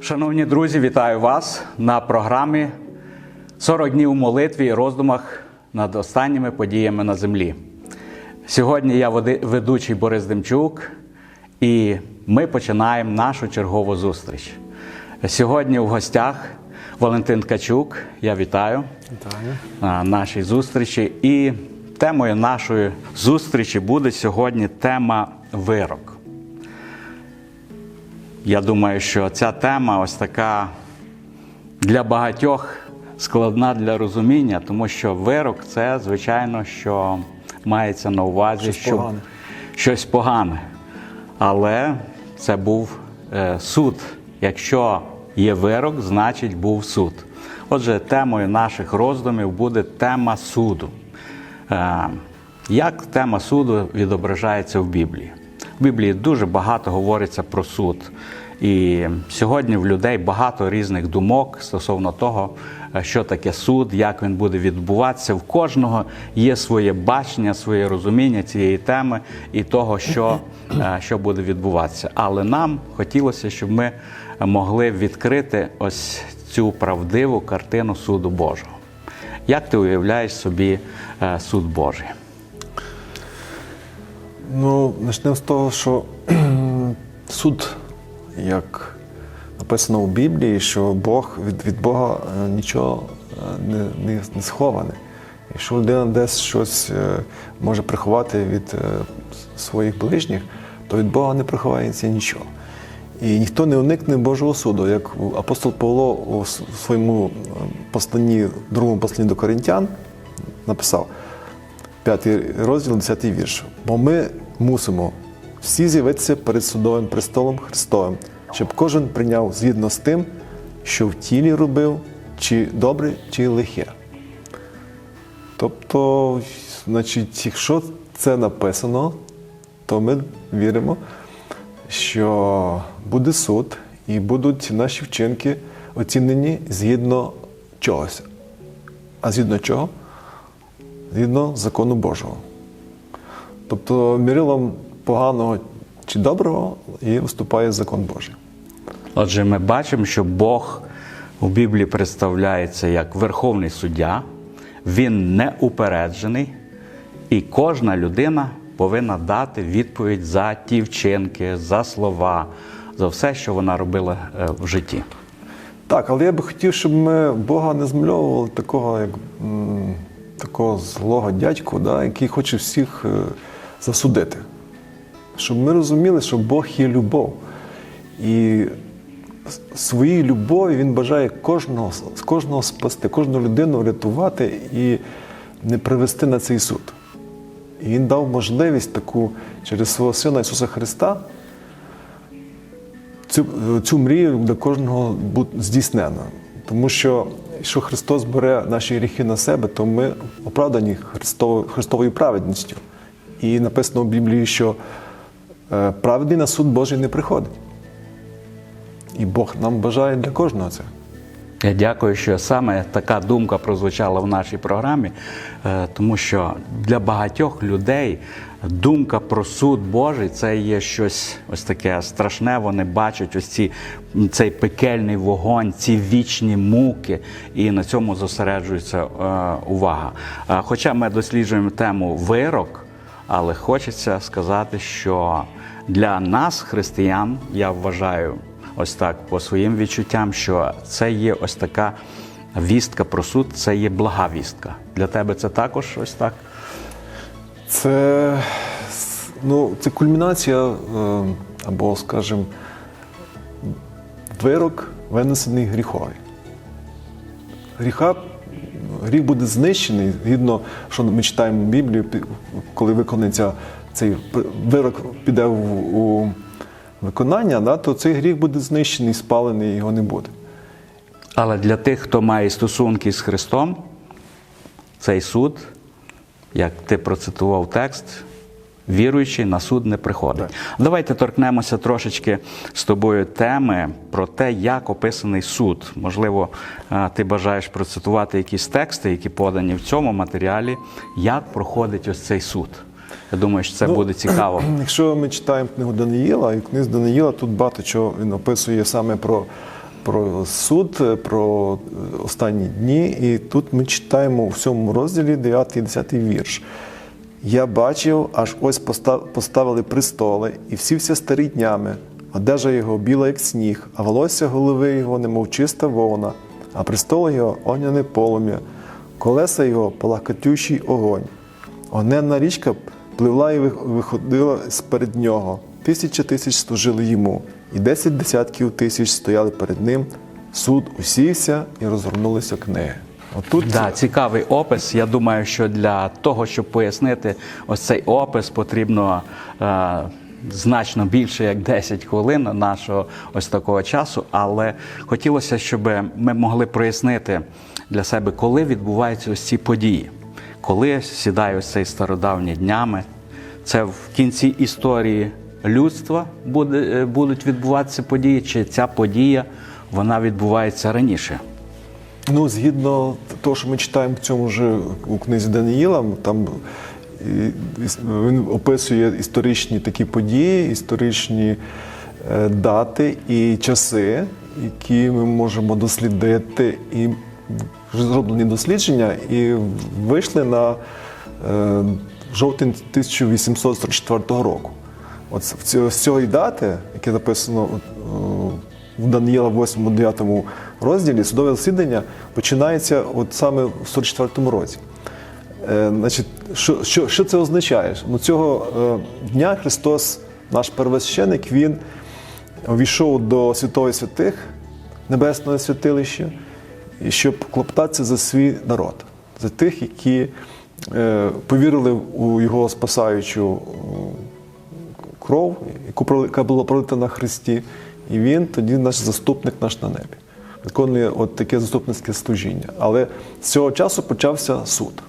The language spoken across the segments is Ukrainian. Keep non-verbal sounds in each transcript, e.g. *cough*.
Шановні друзі, вітаю вас на програмі 40 днів у молитві і роздумах над останніми подіями на землі. Сьогодні я ведучий Борис Демчук, і ми починаємо нашу чергову зустріч. Сьогодні в гостях Валентин Ткачук. Я вітаю Вітаю. на нашій зустрічі. І темою нашої зустрічі буде сьогодні тема вирок. Я думаю, що ця тема ось така для багатьох складна для розуміння, тому що вирок це, звичайно, що мається на увазі Щось що погане. щось погане. Але це був е, суд. Якщо є вирок, значить був суд. Отже, темою наших роздумів буде тема суду. Е, як тема суду відображається в Біблії? В Біблії дуже багато говориться про суд. І сьогодні в людей багато різних думок стосовно того, е, що таке суд, як він буде відбуватися. В кожного є своє бачення, своє розуміння цієї теми і того, що, е, що буде відбуватися. Але нам хотілося, щоб ми могли відкрити ось цю правдиву картину суду Божого. Як ти уявляєш собі е, суд Божий? Ну, почнемо з того, що *clears throat* суд, як написано у Біблії, що Бог від, від Бога е, нічого е, не, не, не сховане. Якщо людина десь щось е, може приховати від своїх ближніх, то від Бога не приховається нічого. І ніхто не уникне Божого суду. Як апостол Павло у своєму посланні, другому посланні до Коринтян написав, П'ятий розділ, 10 вірш. Бо ми мусимо всі з'явитися перед судовим престолом Христовим, щоб кожен прийняв згідно з тим, що в тілі робив, чи добре, чи лихе. Тобто, значить, якщо це написано, то ми віримо, що буде суд і будуть наші вчинки оцінені згідно чогось. А згідно чого? Згідно закону Божого. Тобто мірилом поганого чи доброго і виступає закон Божий. Отже, ми бачимо, що Бог у Біблії представляється як верховний суддя, він не упереджений, і кожна людина повинна дати відповідь за ті вчинки, за слова, за все, що вона робила е, в житті. Так, але я би хотів, щоб ми Бога не змальовували такого, як такого злого дядьку, да, який хоче всіх е, засудити. Щоб ми розуміли, що Бог є любов. І с- своїй любові Він бажає кожного, кожного спасти, кожну людину врятувати і не привести на цей суд. І Він дав можливість таку через свого Сина Ісуса Христа цю, цю мрію для кожного буде здійснена. Тому що якщо Христос бере наші гріхи на себе, то ми оправдані Христовою, праведністю. І написано в Біблії, що е, праведний на суд Божий не приходить. І Бог нам бажає для кожного це. Я дякую, що саме така думка прозвучала в нашій програмі, е, тому що для багатьох людей думка про суд Божий це є щось ось таке страшне. Вони бачать ось ці, цей пекельний вогонь, ці вічні муки, і на цьому зосереджується е, увага. Е, Хоча ми досліджуємо тему вирок, але хочеться сказати, що для нас, християн, я вважаю ось так по своїм відчуттям, що це є ось така вістка про суд, це є блага вістка. Для тебе це також ось так. Це, ну, це кульмінація, е, або, скажімо, вирок, винесений гріховий. Гріха, гріх буде знищений, згідно, що ми читаємо Біблію, коли виконується цей вирок піде у виконання, да, то цей гріх буде знищений, спалений, його не буде. Але для тих, хто має стосунки з Христом, цей суд, як ти процитував текст, віруючий на суд не приходить. Давайте торкнемося трошечки з тобою теми про те, як описаний суд. Можливо, ти бажаєш процитувати якісь тексти, які подані в цьому матеріалі, як проходить ось цей суд. Я думаю, що це Ну, буде цікаво. *clears throat* Якщо ми читаємо книгу Даниїла, і книзі Даниїла тут багато чого він описує саме про, про суд, про останні дні. І тут ми читаємо у всьому розділі 9 і 10 вірш. Я бачив, аж ось поставили престоли, і всі старі днями. Одежа його біла, як сніг, а волосся голови його, немов чиста вовна, а престол його огняне полум'я, колеса його палахкатющий огонь. Огненна річка пливла і вих- виходила з-перед нього. Тисяча тисяч служили йому, і десять десятків тисяч стояли перед ним. Суд усівся і розгорнулися книги. Отут Да, цікавий опис. Я думаю, що для того, щоб пояснити ось цей опис, потрібно е, значно більше як 10 хвилин нашого ось такого часу. Але хотілося, щоб ми могли прояснити для себе, коли відбуваються ось ці події, коли сідає ось цей стародавні днями. Це в кінці історії людства буде, е, будуть відбуватися події, чи ця подія вона відбувається раніше. Ну, згідно того, що ми читаємо в цьому ж у книзі Даниїла, там він описує історичні такі події, історичні е, дати і часи, які ми можемо дослідити, і зроблені дослідження, і вийшли на е, жовтень 1844 року. От з цієї дати, яке записано в Даниїла 8-9 розділі, судове засідання починається от саме в 44 році. Е, значить, що, що, що це означає? Ну, цього е, дня Христос, наш первосвященик, він увійшов до святої святих, небесного святилища, щоб клоптатися за свій народ, за тих, які е, повірили у його спасаючу е, кров, яка була пролита на Христі, і він тоді наш заступник наш на небі. Виконує от таке заступницьке служіння. Але з цього часу почався суд.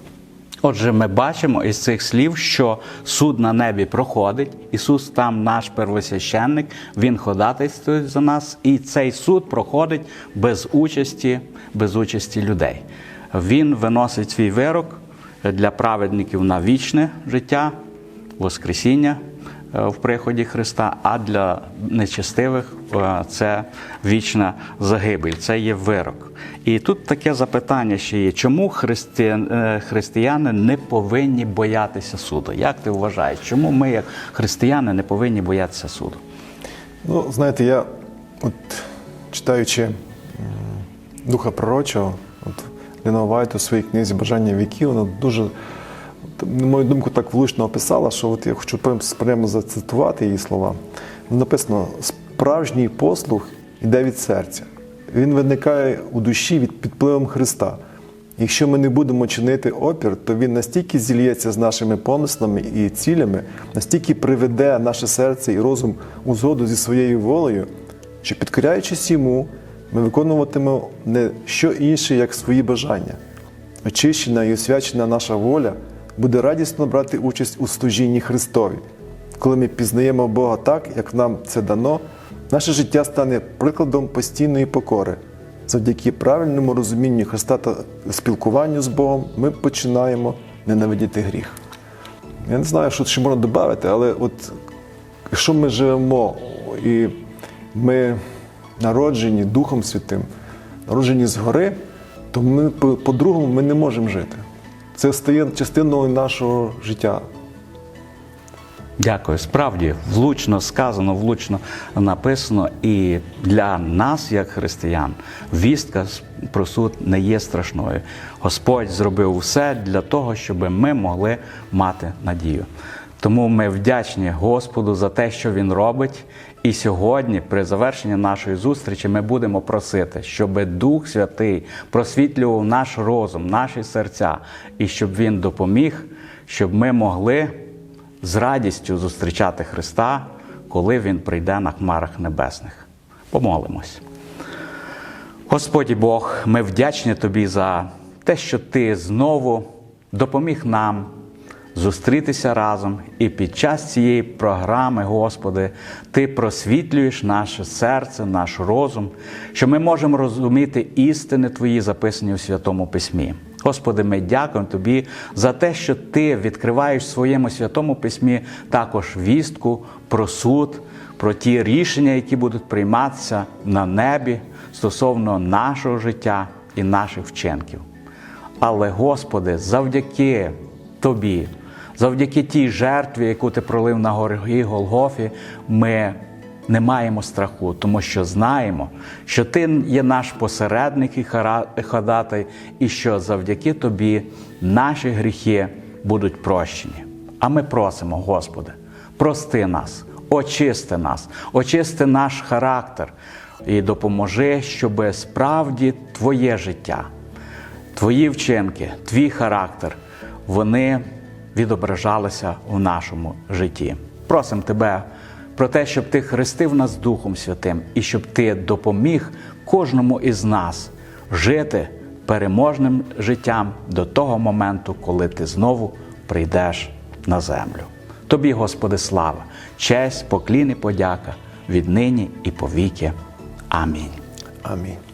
Отже, ми бачимо із цих слів, що суд на небі проходить. Ісус там наш первосвященник, Він ходатайствує за нас, і цей суд проходить без участі, без участі людей. Він виносить свій вирок для праведників на вічне життя, Воскресіння в приході Христа, а для нечестивих е, це вічна загибель, це є вирок. І тут таке запитання ще є: чому е, християни не повинні боятися суду? Як ти вважаєш, чому ми, як християни, не повинні боятися суду? Ну, знаєте, я, от читаючи Духа Пророчого, от Ліна Вайт у своїй книзі Бажання віків, вона дуже, на мою думку, так влучно описала, що от я хочу прям- прямо зацитувати її слова. Написано: справжній послух іде від серця. Він виникає у душі від підпливом Христа. Якщо ми не будемо чинити опір, то він настільки зільється з нашими помислами і цілями, настільки приведе наше серце і розум у згоду зі своєю волею, що підкоряючись йому, ми виконуватимемо не що інше, як свої бажання. Очищена і освячена наша воля буде радісно брати участь у служінні Христові. Коли ми пізнаємо Бога так, як нам це дано, наше життя стане прикладом постійної покори. Завдяки правильному розумінню Христа та спілкуванню з Богом ми починаємо ненавидіти гріх. Я не знаю, що ще можна додати, але от якщо ми живемо і ми народжені Духом Святим, народжені згори, то ми по- по-другому ми не можемо жити. Це стає частиною нашого життя. Дякую. Справді влучно сказано, влучно написано. І для нас, як християн, вістка про суд не є страшною. Господь зробив все для того, щоб ми могли мати надію. Тому ми вдячні Господу за те, що Він робить. І сьогодні, при завершенні нашої зустрічі, ми будемо просити, щоб Дух Святий просвітлював наш розум, наші серця, і щоб Він допоміг, щоб ми могли з радістю зустрічати Христа, коли Він прийде на хмарах небесних. Помолимось. Господі Бог, ми вдячні Тобі за те, що Ти знову допоміг нам зустрітися разом. І під час цієї програми, Господи, Ти просвітлюєш наше серце, наш розум, що ми можемо розуміти істини Твої, записані у Святому Письмі. Господи, ми дякуємо Тобі за те, що Ти відкриваєш в своєму святому письмі також вістку про суд, про ті рішення, які будуть прийматися на небі стосовно нашого життя і наших вчинків. Але, Господи, завдяки Тобі, завдяки тій жертві, яку Ти пролив на горі Голгофі, ми не маємо страху, тому що знаємо, що Ти є наш посередник і ходатай, і що завдяки Тобі наші гріхи будуть прощені. А ми просимо, Господи, прости нас, очисти нас, очисти наш характер і допоможи, щоб справді Твоє життя, Твої вчинки, твій характер, вони відображалися в нашому житті. Просимо тебе про те, щоб ти хрестив нас Духом Святим і щоб ти допоміг кожному із нас жити переможним життям до того моменту, коли ти знову прийдеш на землю. Тобі, Господи, слава, честь, поклін і подяка віднині і повіки. Амінь. Амінь.